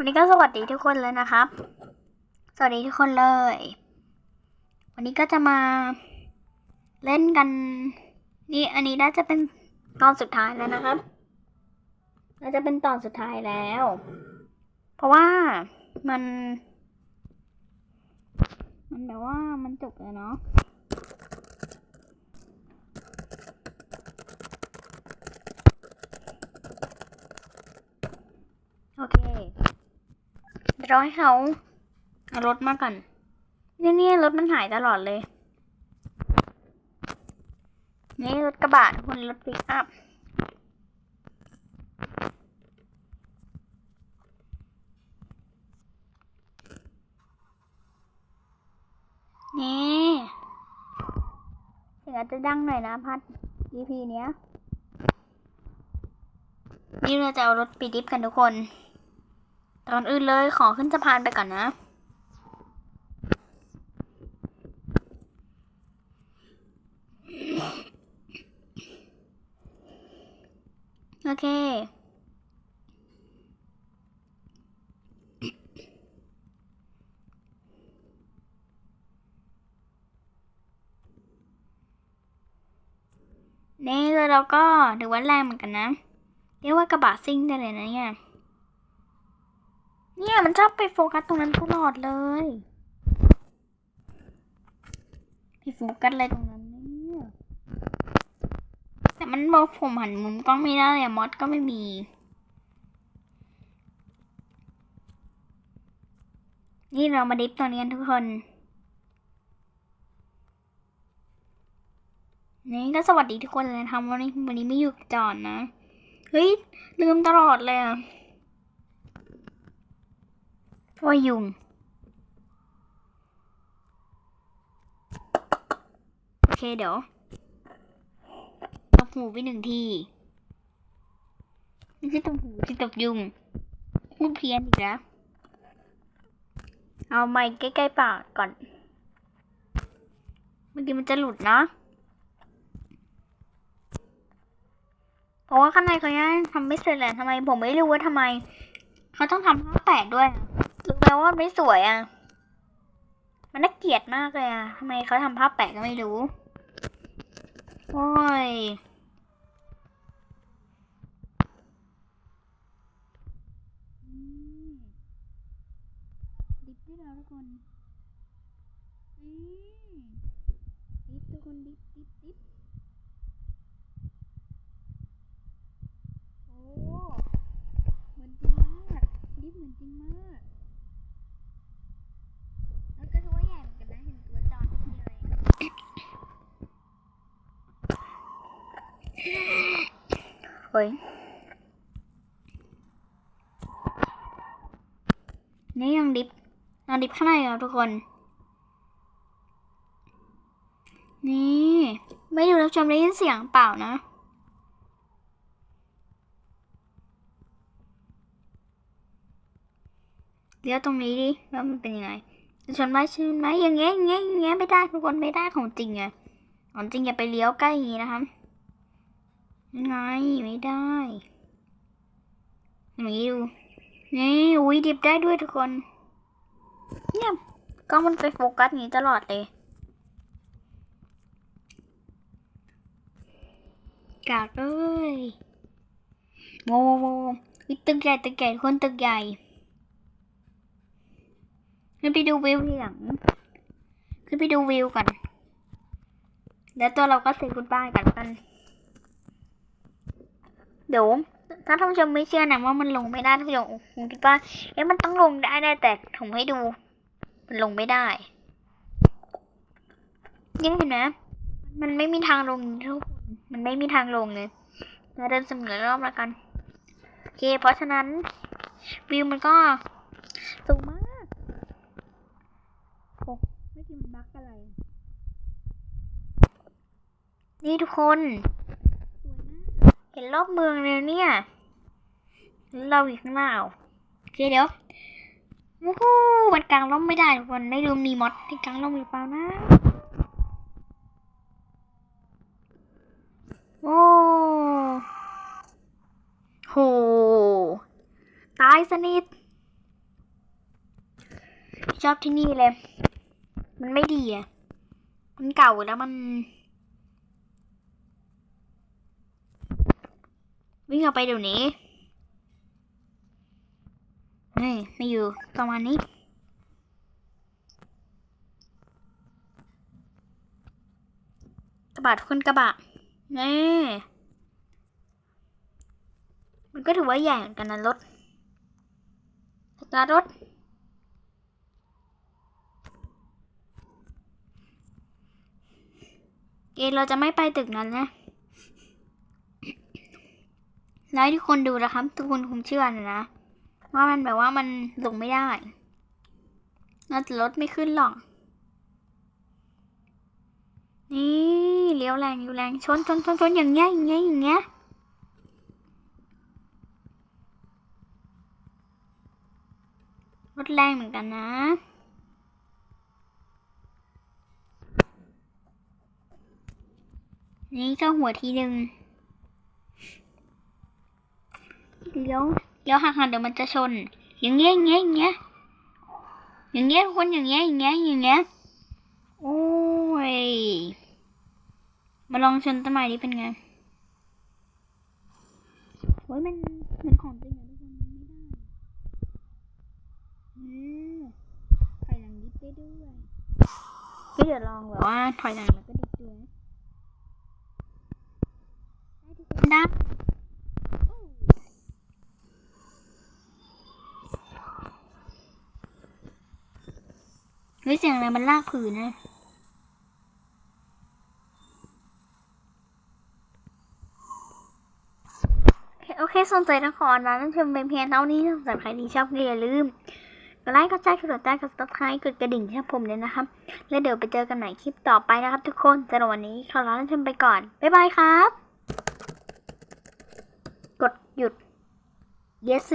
วันนี้ก็สวัสดีทุกคนเลยนะครับ สวัสดีทุกคนเลย วันนี้ก็จะมาเล่นกัน นี่อันนี้น่าจะเป็นตอนสุดท้ายแล้วนะครับ น่าจะเป็นตอนสุดท้ายแล้ว เพราะว่ามัน มันแบบว่ามันจบแล้วเนาะโอเค รอให้เขาเอารถมาก่อนเนี่ยเนี่ยรถมันหายตลอดเลย นี่รถกระบะทุกคนรถปิกอัพนี่เสียงอาจจะดังหน่อยนะพัด EP เนี้ย นี่เราจะเอารถไปดิฟกันทุกคน ตอนอื่นเลยขอขึ้นสะพานไปก่อนนะโอเค นี่แล้วเราก็ถือว่าแรงเหมือนกันนะ เรียกว่ากระบะซิ่งได้เลยนะเนี่ย เนี่ยมันชอบไปโฟกัสตรงนั้นตลอดเลยไปโฟกัสอะไรตรงนั้นเนี่ยแต่มันบอกผมหันมุมกล้องไม่ได้เลยอะมอสก็ไม่มีนี่เรามาดิฟตรงนี้กันทุกคน นี่ก็สวัสดีทุกคนเลยนะคะวันนี้วันนี้ไม่อยู่จอนนะ เฮ้ย ลืมตลอดเลยอะ ว่ายุง โอเคเดี๋ยวตบหูไปหนึ่งทีไม่ใช่ตบหูที่ตบยุงพูดเพี้ยนอีกแล้ว เอาไม้ใกล้ๆปากก่อนเมื่อกี้มันจะหลุดนะเพราะว่าข้างในเขายังทำไม่เสร็จแหละทำไม ผมไม่รู้ว่าทำไม เขาต้องทำผ้าแปะด้วย ว่ามันไม่สวยอะ มันน่าเกลียดมากเลยอะทำไมเขาทำผ้าแปะก็ไม่รู้ โอ้ยดิบด้วยแล้วทุกคนอืมดิบทุกคนดิบดิบดิบโอ้เหมือนจริงมากดิบเหมือนจริงมากแล้วก็ตัวใหญ่เหมือนกันนะเห็นตัวจอดนิดเดียวเอง เฮ้ยนี่ยังดิฟยังดิฟข้างในอะทุกคน นี่ ไม่ดูรับชมได้ยินเสียงเปล่านะเดี๋ยวตรงนี้ดิว่ามันเป็นยังไงชนไหมชนไหมอย่างเงี้ยอย่างเงี้ยอย่างเงี้ยไม่ได้ทุกคนไม่ได้ของจริงไงของจริงอย่าไปเลี้ยวใกล้อย่างงี้นะครับ ไงไม่ได้อย่างนี้ดูนี่อุ้ยดิบได้ด้วยทุกคนเนี่ยกล้องมันไปโฟกัสนี้ตลอดเลยกากเอ้ยโว้วโว้วตึกใหญ่ตึกใหญ่คนตึกใหญ่ขึ้นไปดูวิวทีหลังขึ้นไปดูวิวก่อน แล้วตัวเราก็เซ็นกุดบายกันกัน เดี๋ยวถ้าท่านผู้ชมไม่เชื่อนะว่ามันลงไม่ได้ท่านผู้ชมคงคิดว่าเอ๊ะมันต้องลงได้ได้แต่ผมให้ดู มันลงไม่ได้ยังเห็นไหมมันไม่มีทางลงทุกคนมันไม่มีทางลงเลยเราเดินเสมอรอบล้วกันโอเค เพราะฉะนั้น วิวมันก็สูงมากโอ้ไม่กินมันบักอะไร นี่ทุกคน เห็นรอบเมืองเลยเนี่ย เราอยู่ข้างหน้าเอาโอเคเดี๋ยววู้ฮู้มันกลางร่มไม่ได้ทุกคนไม่รู้มีมอดที่กลางร่มหรือเปล่านะ โอ้โห ตายสนิท ชอบที่นี่เลย มันไม่ดีอะ มันเก่าแล้วมัน วิ่งออกไปเดี๋ยวนี้นี่ไม่อยู่ประมาณนี้กระบะทุกคนกระบะนี่มันก็ถือว่าใหญ่เหมือนกันนะรถสตาร์ทรถเกเราจะไม่ไปตึกนั้นนะ แล้วทุกคนดูนะครับ ทุกคนคงเชื่อนะนะ ว่ามันแบบว่ามันลงไม่ได้น่าจะรถไม่ขึ้นหรอก นี่เลี้ยวแรงเลี้ยวแรงชนชนชนชนอย่างเงี้ยอย่างเงี้ยอย่างเงี้ยรถแรงเหมือนกันนะนี่ก็หัวทีหนึ่ง เลี้ยวเลี้ยวหักหักเดี๋ยวมันจะชน อย่างเงี้ยอย่างเงี้ยอย่างเงี้ยอย่างเงี้ยคนอย่างเงี้ยอย่างเงี้ยอย่างเงี้ยโอ้ยมาลองชนต้นไม้ดิเป็นไงโอ้ยมันมันของจริงอะทุกคนไม่ได้อืมถอยหลังดิบได้ด้วยพี่เดี๋ยวลองแบบว่าถอยหลังแล้วก็ดิบด้วยได้ทุกคนได้ เฮ้ยเสียงอะไรมันลากผืนนะโอเคสนใจนะขอนะนั่นชมเป็นเพียงเท่านี้สำหรับใครที่ชอบก็อย่าลืมกดไลค์กดแชร์กดติดตามกดซับสไครต์กดกระดิ่งให้ผมเลยนะครับ แล้วเดี๋ยวไปเจอกันใหม่คลิปต่อไปนะครับทุกคนสำหรับวันนี้ขอลาท่านชมไปก่อน บ๊ายบายครับ กดหยุด yes